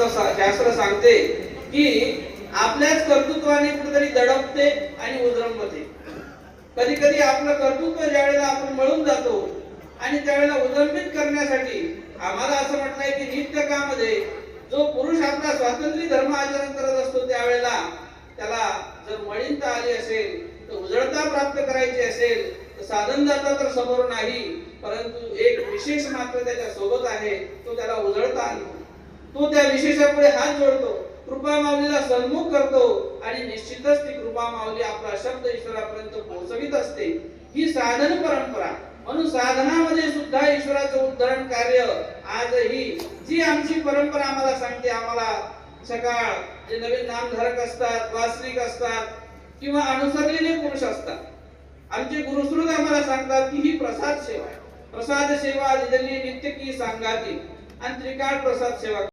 असं शास्त्र सांगते की आपल्याच कर्तृत्वाने कुठेतरी दडपते आणि उजरंबते कधी कधी आपलं कर्तृत्व ज्यावेळेला आपण मळून जातो आणि त्यावेळेला उदंबित करण्यासाठी आम्हाला असं म्हटलंय की नित्यकामध्ये जो पुरुष आपला स्वातंत्र्य धर्म आचरण करत असतो त्यावेळेला त्याला जर मळीनता आली असेल तर उजळता प्राप्त करायची असेल तर साधन जाता तर समोर नाही परंतु एक विशेष मात्र त्याच्या सोबत आहे तो त्याला तो त्या विशेषापुढे हात जोडतो कृपा माऊलीला सन्मुख करतो आणि निश्चितच ती कृपा माऊली आपला शब्द ईश्वरापर्यंत पोहोचवित असते. ही साधन परंपरा म्हणून साधनामध्ये सुद्धा ईश्वराचं उद्धरण कार्य आजही जी आमची परंपरा आम्हाला सांगते आम्हाला सकाळ जे नवीन नामधारक असतात वासनिक असतात किंवा अनुसरलेले पुरुष असतात. आमचे गुरुश्रुत आम्हाला सांगतात की ही प्रसाद सेवा आहे. प्रसाद सेवा दिलेली नित्य की सांगाती. आणि त्रिकाळ प्रसाद सेवा